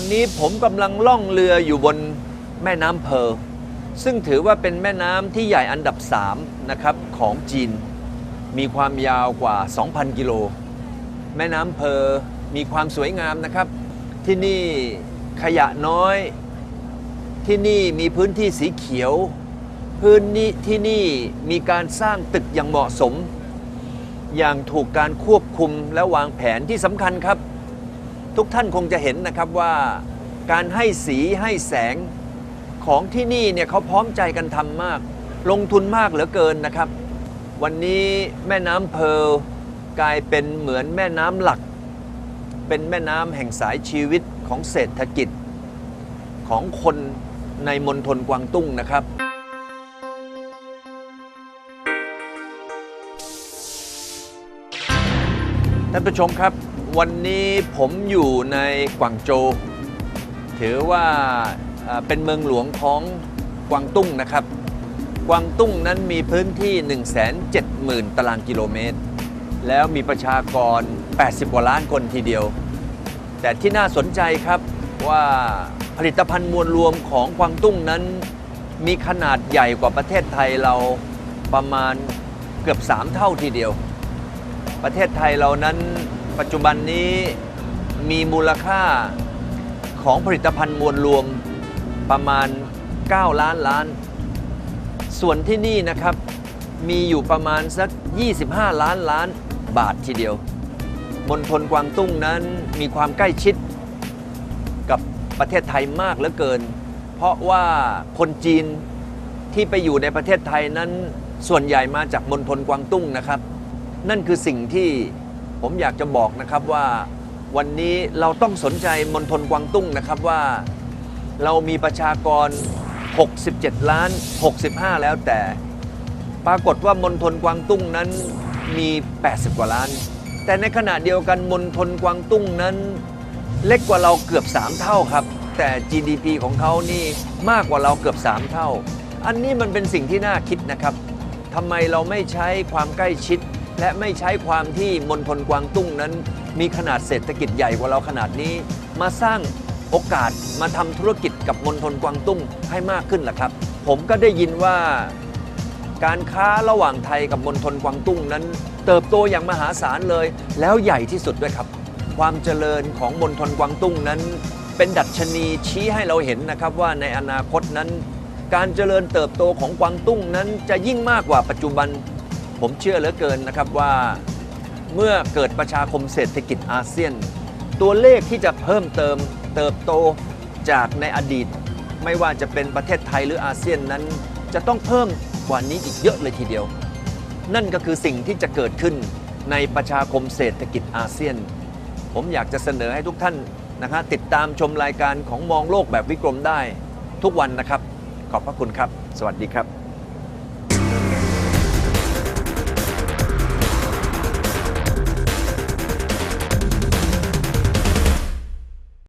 อนนี้ผมกำลังล่องเรืออยู่บนแม่น้ำเพร์ลซึ่งถือว่าเป็นแม่น้ำที่ใหญ่อันดับ3นะครับของจีน มีความยาวกว่า 2,000 กิโล แม่น้ำเพร์ลมีความสวยงามนะครับ ที่นี่ขยะน้อย ที่นี่มีพื้นที่สีเขียว พื้นนี้ที่นี่มีการสร้างตึกอย่างเหมาะสม อย่างถูกการควบคุมและวางแผนที่สำคัญครับ ทุกท่านคงจะเห็นนะครับว่าการให้สีให้แสงของที่นี่เนี่ยเขาพร้อมใจกันทำมาก ลงทุนมากเหลือเกินนะครับ วันนี้แม่น้ำเพร์ลกลายเป็นเหมือนแม่น้ำหลัก เป็นแม่น้ำแห่งสายชีวิตของเศรษฐกิจ ของคนในมณฑลกวางตุ้งนะครับท่านผู้ชมครับ วันนี้ผมอยู่ในกวางโจวถือว่าเป็นเมืองหลวงของกวางตุ้งนะครับ กวางตุ้งนั้นมีพื้นที่ 170,000 ตารางกิโลเมตร แล้วมีประชากร 80 กว่าล้านคนทีเดียว แต่ที่น่าสนใจครับว่าผลิตภัณฑ์มวลรวมของกวางตุ้งนั้น มีขนาดใหญ่กว่าประเทศไทยเราประมาณเกือบ 3 เท่าทีเดียว ประเทศไทยเรานั้น ปัจจุบันนี้มีมูลค่าของผลิตภัณฑ์มวลรวมประมาณ 9 ล้านล้าน ส่วนที่นี่นะครับมีอยู่ประมาณสัก 25 ล้านล้านบาททีเดียวมณฑลกวางตุ้งนั้นมีความใกล้ชิดกับประเทศไทยมากเหลือเกิน เพราะว่าคนจีนที่ไปอยู่ในประเทศไทยนั้นส่วนใหญ่มาจากมณฑลกวางตุ้งนะครับ นั่นคือสิ่งที่ ผมอยากจะบอกนะครับว่าวันนี้เราต้องสนใจมณฑลกวางตุ้งนะครับว่า เรามีประชากร 67 ล้าน 65 แล้วแต่ ปรากฏว่ามณฑลกวางตุ้งนั้นมี 80 กว่าล้าน แต่ในขณะเดียวกันมณฑลกวางตุ้งนั้น เล็กกว่าเราเกือบ 3 เท่าครับ แต่ GDP ของเขานี่มากกว่าเราเกือบ 3 เท่า อันนี้มันเป็นสิ่งที่น่าคิดนะครับทำไมเราไม่ใช้ความใกล้ชิด และไม่ใช้ความที่มณฑลกวางตุ้งนั้น มีขนาดเศรษฐกิจใหญ่กว่าเราขนาดนี้ มาสร้างโอกาสมาทำธุรกิจกับมณฑลกวางตุ้งให้มากขึ้นล่ะครับ ผมก็ได้ยินว่าการค้าระหว่างไทยกับมณฑลกวางตุ้งนั้น เติบโตอย่างมหาศาลเลย แล้วใหญ่ที่สุดด้วยครับ ความเจริญของมณฑลกวางตุ้งนั้น เป็นดัชนีชี้ให้เราเห็นนะครับว่าในอนาคตนั้น การเจริญเติบโตของกวางตุ้งนั้นจะยิ่งมากกว่าปัจจุบัน ผมเชื่อเหลือเกินนะครับว่าเมื่อเกิดประชาคมเศรษฐกิจอาเซียน ตัวเลขที่จะเพิ่มเติมเติบโตจากในอดีต ไม่ว่าจะเป็นประเทศไทยหรืออาเซียนนั้น จะต้องเพิ่มกว่านี้อีกเยอะเลยทีเดียว นั่นก็คือสิ่งที่จะเกิดขึ้นในประชาคมเศรษฐกิจอาเซียน ผมอยากจะเสนอให้ทุกท่านนะคะติดตามชมรายการของมองโลกแบบวิกรมได้ทุกวันนะครับ ขอบพระคุณครับ สวัสดีครับ